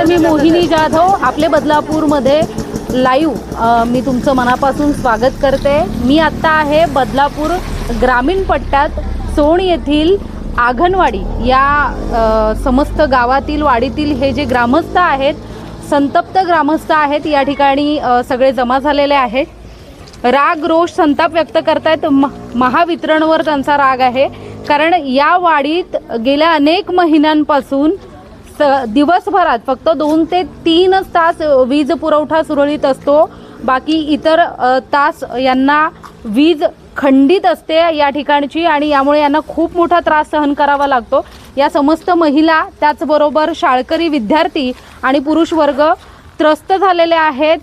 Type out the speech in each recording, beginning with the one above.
नमस्कार मी मोहिनी जाधव आपले बदलापूरमध्ये लाईव्ह मी तुमचं मनापासून स्वागत करते. मी आत्ता आहे बदलापूर ग्रामीण पट्ट्यात सोण येथील आघनवाडी या समस्त गावातील वाडीतील हे जे ग्रामस्थ आहेत संतप्त ग्रामस्थ आहेत या ठिकाणी सगळे जमा झालेले आहेत. राग रोष संताप व्यक्त करतायत. म- महावितरणवर त्यांचा राग आहे. कारण या वाडीत गेल्या अनेक महिन्यांपासून स- दिवसभरात फक्त दोन ते तीनच तास वीज पुरवठा सुरळीत असतो. बाकी इतर तास यांना वीज खंडित असते या ठिकाणची आणि यामुळे यांना खूप मोठा त्रास सहन करावा लागतो. या समस्त महिला त्याचबरोबर शाळकरी विद्यार्थी आणि पुरुष वर्ग त्रस्त झालेले आहेत.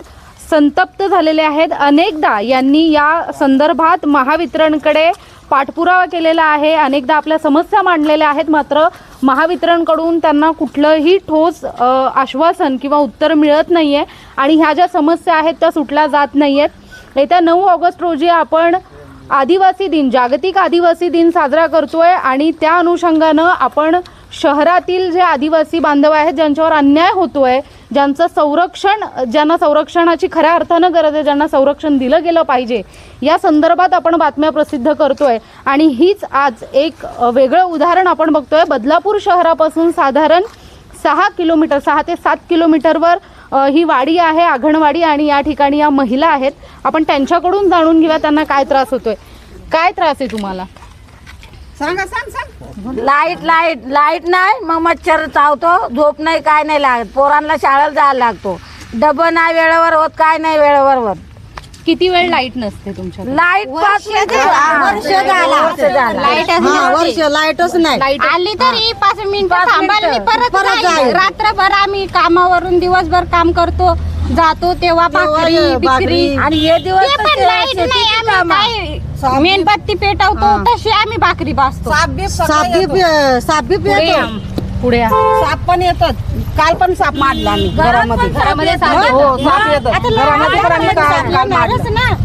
संतप्त झालेले आहेत. अनेकदा यांनी या संदर्भात महावितरणकडे पाठपुरावा केलेला आहे. अनेकदा आपल्या समस्या मांडलेल्या आहेत. मात्र महावितरणकडून त्यांना कुठलंही ठोस आश्वासन किंवा उत्तर मिळत नाही आहे आणि ह्या ज्या समस्या आहेत त्या सुटल्या जात नाही आहेत येत्या नऊ ऑगस्ट रोजी आपण आदिवासी दिन जागतिक आदिवासी दिन साजरा करतोय आणि त्या अनुषंगानं आपण शहरातील जे आदिवासी बांधव आहेत ज्यांच्यावर अन्याय होतोय ज्यांचं संरक्षण ज्यांना संरक्षणाची खऱ्या अर्थानं गरज आहे ज्यांना संरक्षण दिलं गेलं पाहिजे या संदर्भात आपण बातम्या प्रसिद्ध करतोय. आणि हीच आज एक वेगळं उदाहरण आपण बघतोय. बदलापूर शहरापासून साधारण सहा किलोमीटर सहा ते सात किलोमीटरवर ही वाडी आहे आघणवाडी आणि या ठिकाणी या महिला आहेत. आपण त्यांच्याकडून जाणून घेऊया त्यांना काय त्रास होतोय. काय त्रास आहे तुम्हाला? सांगा सांग सांग. लाइट लाइट लाइट नाही मग मच्छर चावतो झोप नाही काय नाही लागत पोरांना शाळेला जायला लागतो डबं नाही वेळेवर होत काय नाही वेळेवर होत किती वेळ लाइट नसते तुमच्या लाइट पाच मिनिटं- हा, वर्ष झाला. वर्ष झाला लाइट हा वर्ष लाईटच नाही लाइट आली तरी पाच मिनिट पाच थांबायला मी मिनिटं. परत परत जाईल. जाईल. रात्रभर आम्ही कामावरून दिवसभर काम करतो जातो तेव्हा तेव्हा भाकरी ये, बिकरी भाकरी. आणि हे दिवस ते पण तर लाइट नाही शेतीची आम्ही कामं. काय साप- मेणबत्ती पेटवतो तशी आम्ही भाकरी भाजतो. साप बी साप बी पुढे या. येतो पुढे या. साप पण येतात. काल पण साप मारला आम्ही घरामध्ये. घरामध्ये साप हो, येतो. साप येतात. आता घरामध्ये पण आम्ही काल- काल येणारच मारलं. ना?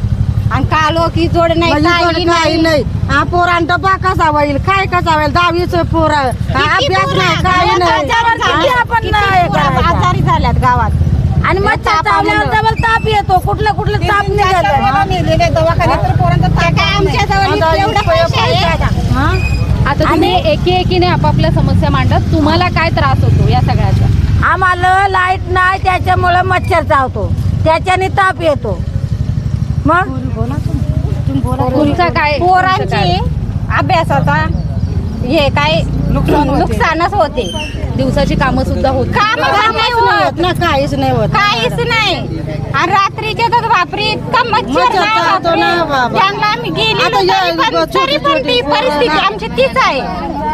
आणि कालो की जोड नाही म्हणजे काही काही नाही. हा पोरांचा डबा कसा होईल? काय कसा होईल? दहावीच पोर. अभ्यास नाही काही नाही. किती नाही. आजारी झाल्यात गावात? आणि मच्छर चावल्यावर डबल ताप येतो. कुठलं कुठलं ताप निघालं? दवाखान्यात तर पोरांचा ताप काय आमच्या जवळ आता एवढं पैसे आहेत. आता. तुम्ही एकी एकीने आपापल्या समस्या मांडत तुम्हाला काय त्रास होतो या सगळ्याचा? आम्हाला लाइट नाही त्याच्यामुळे मच्छर चावतो. त्याच्याने ताप येतो. मग? तुमचा काय पोरांची अभ्यासाचा हे काय नुकसानच होते. दिवसाची कामं सुद्धा होत काम नाही होत ना काहीच नाही होत. काहीच नाही. आणि रात्रीचे तर बापरे इतका मच्छर मच्छर. ना बाबा. आम्ही गेली आता या- तरी पण छोटी- तरी पण ती छोटी- परिस्थिती आमची तीच आहे.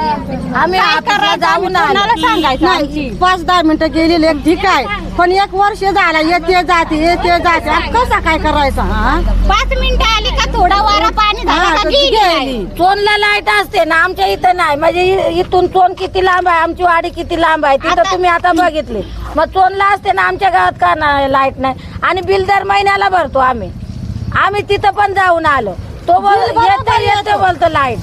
आम्ही ऑफिसला करायचं? जाऊन आलो नाही. पाच दहा मिनिटं गेलेली एक ठीक आहे. पण एक वर्ष झाला येते जाते येते जाते. आता कसं काय करायचं हा? पाच मिनिटं आली का थोडा वारा पाणी झाला हा, का तर गेली गेली. नाही. चोनला लाइट असते ना आमच्या इथं नाही. म्हणजे इ- इथून चोन किती लांब आहे? आमची वाडी किती लांब आहे? तिथं आता- तुम्ही आता बघितले. मग चोनला असते ना आमच्या गावात का नाही लाइट नाही? आणि बिल दर महिन्याला भरतो आम्ही. आम्ही तिथं पण जाऊन आलो. तो बोल येतो येतो. बोलतो लाइट.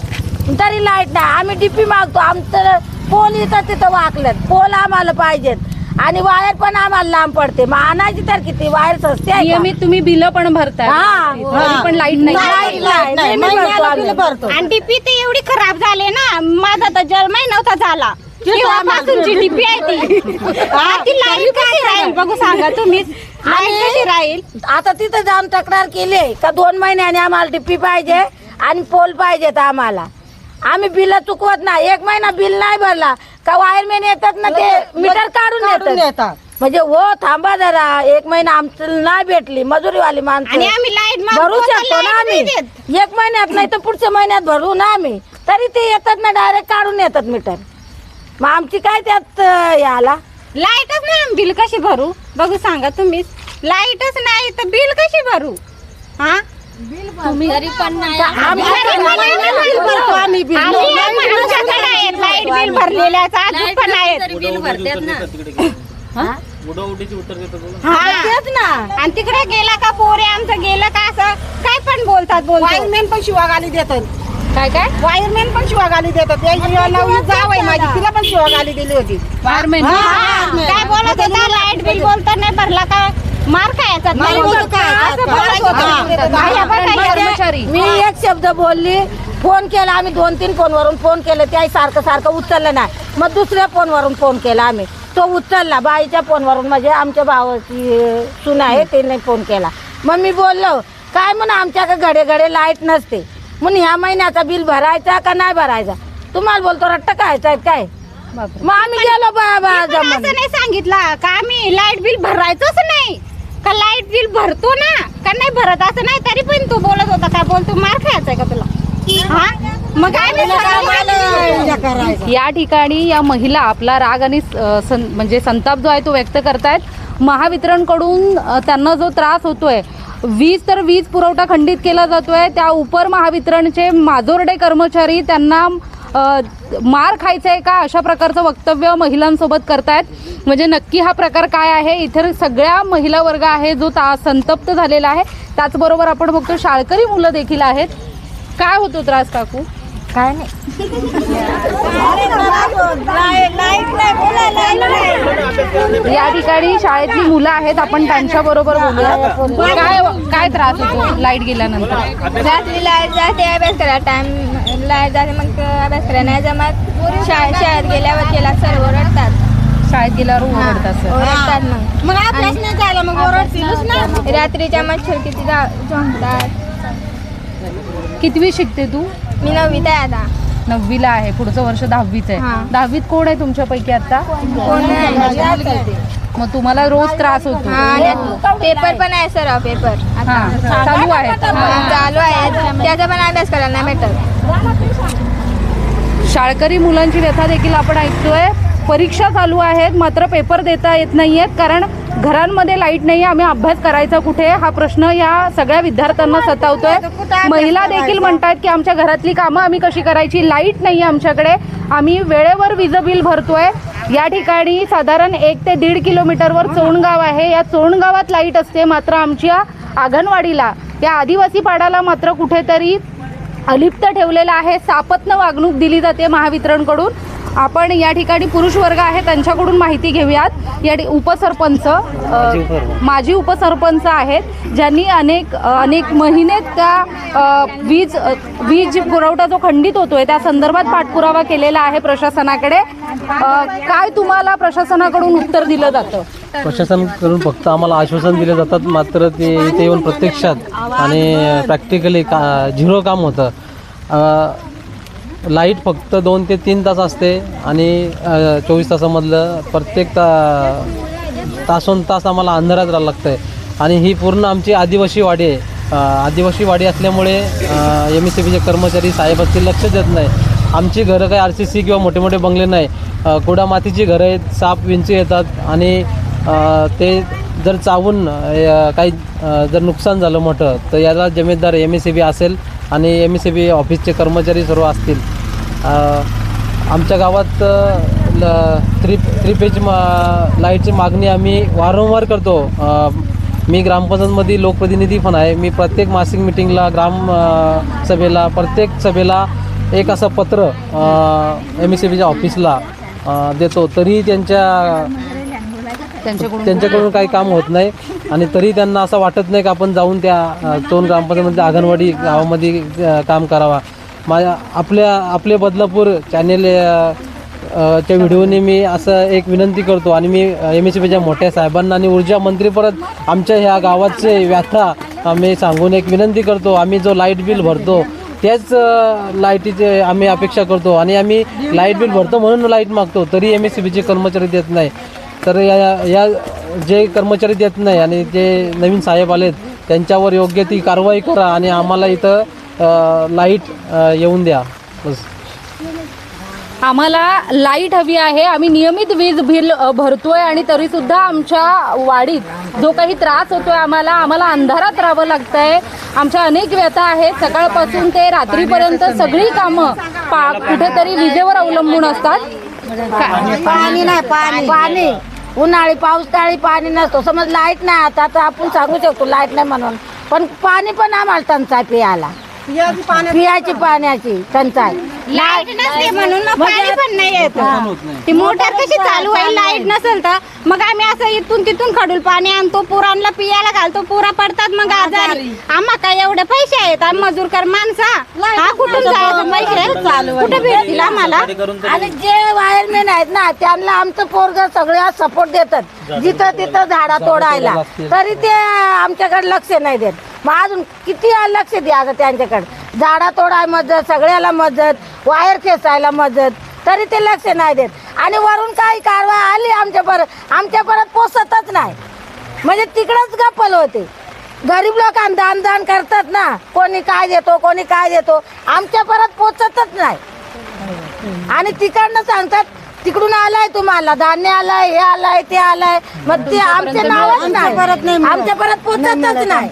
तरी लाइट नाही. आम्ही डीपी मागतो. आमचं पोल इथं तिथं वाकलेत पोल आम्हाला पाहिजेत. आणि वायर पण आम्हाला लांब पडते. मग आणायची तर किती? वायर सस्ते आहे का? नियमित तुम्ही बिल पण भरताय. हा. पण लाइट नाही. लाइट नाही, नाही, नेहमी भरतो महिन्याला आम्ही. बिल भरतो. आणि डीपी ते एवढी खराब झाले ना माझा तर जन्मही नव्हता झाला. तेव्हापासूनची डीपी आहे ती. आता ती लाइट कशी राहील बघू सांगा तुम्हीच लाइट कशी राहील? आता तिथं जाऊन तक्रार केली का? दोन महिन्याने आम्हाला टिप्पी पाहिजे आणि पोल पाहिजेत आम्हाला. आम्ही बिल चुकवत नाही. एक महिना बिल नाही भरला. का वायरमॅन येतात ना ते? मीटर काढून येतात म्हणजे हो थांबा जरा. एक महिना आमचं नाही भेटली. मजुरीवाली आणि माणसं आम्ही लाइट भरू शकतो ना आम्ही. एक महिन्यात नाही तर पुढच्या महिन्यात भरू ना आम्ही. तरी ते येतात ना डायरेक्ट काढून येतात मीटर मग आमची काय त्यात अं, हे आला लाईटच नाही बिल कशी भरू? बघू सांगा तुम्हीच. लाईटच नाही तर बिल कशी भरू? हा? तरी पण आम्ही बिल भरतो. आम्ही बिल. लाइट बिल भरलेल्याच अजून पण आहेत. बिल भरतात ना. उडवडीची उत्तर देतात बोला. हा. तेच ना. आणि तिकडे गेला का पोरे आमचं गेलं का असं काय पण बोलतात बोलतात. वायरमॅन पण शिवागाली देतात. काय काय? वायरमॅन पण शिवा गाली देतात. जाव आहे माझी. तिला पण शिवा गाली दिली होती. फायरमॅन हा, काय बोलत होता? लाइट बिल बोलता नाही भरला का? मार खायचा नाही बोलत काय. असं बोलत होता. बाया बघा, कर्मचारी. मी एक शब्द बोलली फोन केला आम्ही दोन तीन फोनवरून फोन केले त्याही सारखं सारखं उचललं नाही. मग दुसऱ्या फोनवरून फोन केला आम्ही. तो उचलला बाईच्या फोनवरून म्हणजे आमच्या भावाची सून आहे त्याने फोन केला. मग मी बोललो काय म्हणून आमच्याकडे घडे घडे लाइट नसते. म्हणून ह्या महिन्याचा बिल भरायचा का नाही भरायचा? तुम्हाला बोलतो रट्ट काय काय? मग आम्ही गेलो बा बा पण जमून. असं नाही सांगितलं. का आम्ही लाइट बिल भरायचंच नाही? का लाइट बिल भरतो ना? का नाही भरत? असं नाही तरी पण तू बोलत होता. काय बोलतो? मार खायचा का तुला? हा? मग करायचं या ठिकाणी या महिला आपला राग आणि अ, सं- म्हणजे संताप जो आहे तो व्यक्त करतायत. महावितरणकडून अ, त्यांना जो त्रास होतोय वीज तर वीज पुरवठा खंडित केला जातोय. त्या उपर महावितरणचे माजोर्डे कर्मचारी त्यांना मार खायचा आहे का अशा प्रकारचं वक्तव्य महिलांसोबत करतायत? म्हणजे नक्की हा प्रकार काय आहे? इतर सगळ्या महिला वर्ग आहे जो ता संतप्त झालेला आहे. त्याचबरोबर आपण बघतो शाळकरी मुलं देखील आहेत. काय होतो त्रास काकू? काय नाही. या ठिकाणी शाळेतली मुलं आहेत. आपण त्यांच्या बरोबर बोलूया. काय काय त्रास होतो? लाइट गेल्यानंतर. रात्री लाइट जाते अभ्यास करा टाइम जाते मग अभ्यास करा नाही जमत. शाळेत शाळेत गेल्यावर केला सर ओरडतात. शाळेत गेल्यावर ओरडतात सर. ओरडतात मग. मग अभ्यास नाही झाला मग ओरडतीलच ना? रात्रीच्या मच्छर किती जा- झोंबतात. कितवी शिकते तू? मी नववीत आहे आता. नववीला आहे पुढचं वर्ष दहावीच हा. आहे दहावीत कोण आहे तुमच्यापैकी आता? कोण नाही मग तुम्हाला रोज त्रास होतो. हा पेपर पण आहे सर पेपर. हा चालू आहेत. हा, चालू आहे. त्याचा पण अभ्यास करायला नाही भेटत. शाळकरी मुलांची व्यथा देखील आपण ऐकतोय. परीक्षा चालू आहेत मात्र पेपर देता येत नाहीयेत कारण घरांमध्ये लाइट नाही आम्ही अभ्यास करायचा कुठे? हा प्रश्न या सगळ्या विद्यार्थ्यांना सतावतोय. महिला देखील म्हणतात की आमच्या घरातली कामं आम्ही कशी करायची? लाइट नाही आमच्याकडे. आम्ही वेळेवर वीज बिल भरतोय. या ठिकाणी साधारण एक ते दीड किलोमीटरवर चोणगाव आहे. या चोणगावात लाइट असते मात्र आमच्या आंगणवाडीला या आदिवासी पाड्याला मात्र कुठेतरी अलिप्त ठेवलेला आहे. सापत्न वागणूक दिली जाते महावितरणकडून. आपण या ठिकाणी पुरुष वर्ग आहे त्यांच्याकडून माहिती घेऊयात. या उपसरपंच माजी उपसरपंच. आहेत ज्यांनी अनेक अनेक महिने त्या वीज वीज पुरवठा जो खंडित होतोय त्या संदर्भात पाठपुरावा केलेला आहे प्रशासनाकडे. अ, काय तुम्हाला प्रशासनाकडून उत्तर दिलं जातं? प्रशासनाकडून फक्त आम्हाला आश्वासन दिले जातात मात्र ते इथे येऊन प्रत्यक्षात आणि प्रॅक्टिकली का झिरो काम होतं. लाइट फक्त दोन ते तीन तास असते आणि चोवीस तासामधलं प्रत्येक ता तासोन तास आम्हाला अंधारात राहायला लागतं आहे आणि ही पूर्ण आमची आदिवासी वाडी आहे. अ, आदिवासी वाडी असल्यामुळे एम एस सी बीचे कर्मचारी साहेब असतील लक्ष देत नाही. आमची घरं काही आर सी सी किंवा मोठे मोठे बंगले नाही. कोडा मातीची घरं आहेत साप विंची येतात आणि ते जर चावून काही जर नुकसान झालं मोठं तर याला जमीनदार एम एस सी बी असेल आणि एम एस सी बी ऑफिसचे कर्मचारी सर्व असतील. आमच्या गावात ल थ्री थ्री पेज मा लाईटची मागणी आम्ही वारंवार करतो. मी ग्रामपंचायतमध्ये लोकप्रतिनिधी पण आहे. मी प्रत्येक मासिक मिटिंगला ग्राम सभेला प्रत्येक सभेला एक असं पत्र एम एस सी बीच्या ऑफिसला देतो. तरी त्यांच्या त्यांच्याकडून काही काम होत नाही. आणि तरी त्यांना असं वाटत नाही की आपण जाऊन त्या चोन ग्रामपंचायतमध्ये अंगणवाडी गावामध्ये काम करावा. माझ्या आपल्या आपले बदलापूर चॅनेल च्या व्हिडिओने मी असं एक विनंती करतो. आणि मी एम एस सीच्या मोठ्या साहेबांना आणि ऊर्जा मंत्री परत आमच्या ह्या गावाचे व्यथा मी सांगून एक विनंती करतो. आम्ही जो लाइट बिल भरतो त्याच लाईटीचे आम्ही अपेक्षा करतो आणि आम्ही लाइट बिल भरतो म्हणून लाइट मागतो तरी एम एस सी बीचे कर्मचारी देत नाही. तर या या जे कर्मचारी देत नाही आणि जे नवीन साहेब आलेत त्यांच्यावर योग्य ती कारवाई करा आणि आम्हाला इथं लाइट येऊन द्या. बस. आम्हाला लाइट हवी आहे. आम्ही नियमित वीज बिल भरतोय आणि तरी सुद्धा आमच्या वाडीत जो काही त्रास होतोय आम्हाला आम्हाला अंधारात राहावं लागतंय. आमच्या अनेक व्यथा आहेत. सकाळपासून ते रात्रीपर्यंत सगळी कामं पा कुठेतरी विजेवर अवलंबून असतात. पाणी नाही पाणी. पाणी. उन्हाळी पावसाळी पाणी नसतो. समज लाइट नाही आता तर आपण सांगू शकतो लाइट नाही म्हणून. पण पाणी पण आम्हाला टंचाई प्यायला. पियाची पाण्याची पियाची पाण्याची टंचाई. लाइट नसते म्हणून मग म्हणजे- पाणी पण नाही येत. ती मोटर कशी चालू आहे? लाइट नसेल तर मग आम्ही असं इथून तिथून खडूल पाणी आणतो पुरांना पियाला घालतो पुरा पडतात मग आजारी. आम्हा काय एवढे पैसे आहेत? आम्ही मजूरकर माणसा. हा कुठून जायचं पैसे? कुठे भेटतील आम्हाला? आणि जे वायरमॅन आहेत ना त्यांना आमचं पोरग सगळ्या सपोर्ट देतात. जिथं तिथं झाडा तोडायला. तरी ते आमच्याकडे लक्ष नाही देत. मग अजून किती लक्ष द्यायचं त्यांच्याकडे? झाडा तोडाय मदत सगळ्याला मदत वायर खेचायला मदत तरी ते लक्ष नाही देत. आणि वरून काही कारवाई आली आमच्या परत आमच्या परत पोचतच नाही. म्हणजे तिकडंच गप्पल होते. गरीब लोकांना दान दान करतात ना. कोणी काय देतो कोणी काय देतो आमच्या परत पोचतच नाही. आणि तिकडनं सांगतात तिकडून आलाय तुम्हाला धान्य आलाय हे आलाय ते आलाय. मग ते आमचे नावच नाही. परत नाही. आमच्या परत पोचतच नाही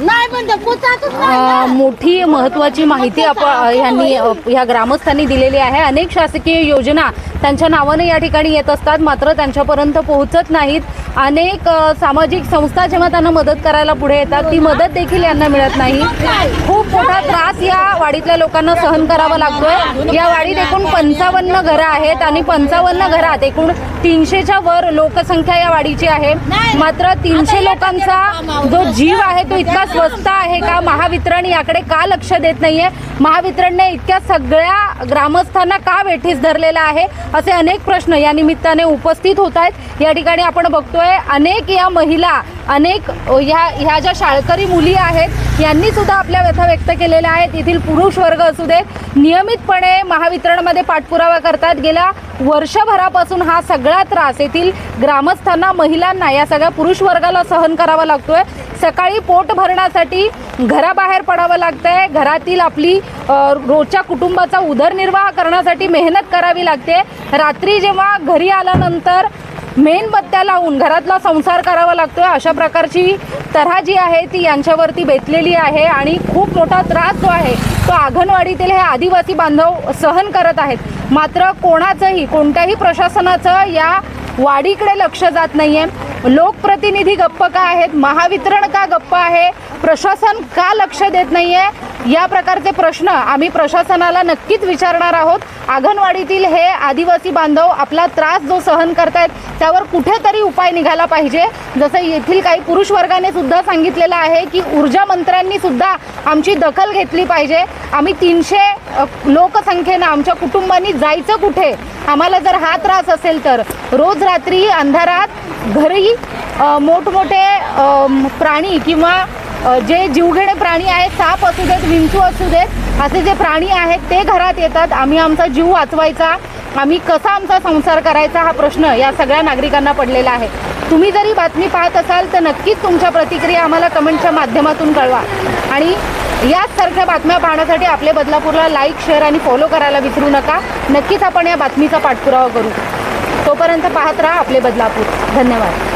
नाही. म्हणजे पोचतच नाही अ, मोठी महत्वाची माहिती आपण ह्यांनी अ, ह्या ग्रामस्थांनी दिलेली आहे. अनेक शासकीय योजना त्यांच्या नावाने या ठिकाणी येत असतात मात्र त्यांच्यापर्यंत पोहोचत नाहीत. अनेक अ, सामाजिक संस्था जेव्हा त्यांना मदत करायला पुढे येतात ती मदत देखील यांना मिळत नाही. खूप मोठा त्रास या वाडीतल्या लोकांना सहन करावा लागतोय. या वाडीत एकूण पंचावन्न घरं आहेत आणि पंचावन्न घरात एकूण तीनशेच्या वर लोकसंख्या या वाडीची आहे. मात्र तीनशे लोकांचा जो जीव आहे तो इतका स्वस्त आहे का? महावितरण याकडे का लक्ष देत नाहीये? महावितरणने इतक्या सगळ्या ग्रामस्थांना का वेठीस धरलेला आहे? असे अनेक प्रश्न या निमित्ताने उपस्थित होत आहेत. या ठिकाणी आपण बघतोय अनेक या महिला अनेक ह्या ह्या ज्या शाळकरी मुली आहेत यांनी सुद्धा आपल्या व्यथा व्यक्त केलेल्या आहेत. येथील पुरुष वर्ग असू देत नियमितपणे महावितरणमध्ये पाठपुरावा करतात. गेल्या वर्षभरापासून हा सगळा त्रास येथील ग्रामस्थांना महिलांना या सगळ्या पुरुष वर्गाला सहन करावा लागतोय. सकाळी पोट भरण्यासाठी घराबाहेर पडावं लागतंय. घरातील आपली रोजच्या कुटुंबाचा उदरनिर्वाह करण्यासाठी मेहनत करावी लागते. रात्री जेव्हा घरी आल्यानंतर मेणबत्त्या लावून घरातला संसार करावा लागतोय अशा प्रकारची तऱ्हा जी आहे ती यांच्यावरती बेतलेली आहे आणि खूप मोठा त्रास जो आहे तो आघनवाडीतील हे आदिवासी बांधव सहन करत आहेत. मात्र कोणाचंही कोणत्याही प्रशासनाचं या वाडीकडे लक्ष जात नाही आहे लोकप्रतिनिधी गप्प का आहेत? महावितरण का गप्प आहे? प्रशासन का लक्ष देत नाहीये? या प्रकारचे प्रश्न आम्ही प्रशासनाला नक्कीच विचारणार आहोत. आंगणवाडीतील हे आदिवासी बांधव आपला त्रास जो सहन करतायत त्यावर कुठेतरी उपाय निघाला पाहिजे. जसं येथील काही पुरुष वर्गाने सुद्धा सांगितलेलं आहे की ऊर्जा मंत्र्यांनी सुद्धा आमची दखल घेतली पाहिजे. आम्ही तीनशे लोकसंख्येनं आमच्या कुटुंबांनी जायचं कुठे? आम्हाला जर हा त्रास असेल तर. रोज रात्री अंधारात घरी मोठमोठे प्राणी किंवा जे जीवघेणे प्राणी आहेत साप असू देत विंचू असू देत असे जे प्राणी आहेत ते घरात येतात. आम्ही आमचा जीव वाचवायचा. आम्ही कसा आमचा संसार करायचा हा प्रश्न या सगळ्या नागरिकांना पडलेला आहे. तुम्ही जरी बातमी पाहत असाल तर नक्कीच तुमच्या प्रतिक्रिया आम्हाला कमेंटच्या माध्यमातून कळवा. आणि याच सारख्या बातम्या पाहण्यासाठी आपले बदलापूरला लाईक शेअर आणि फॉलो करायला विसरू नका. नक्कीच आपण या बातमीचा पाठपुरावा करू. तोपर्यंत पाहत राहा आपले बदलापूर. धन्यवाद.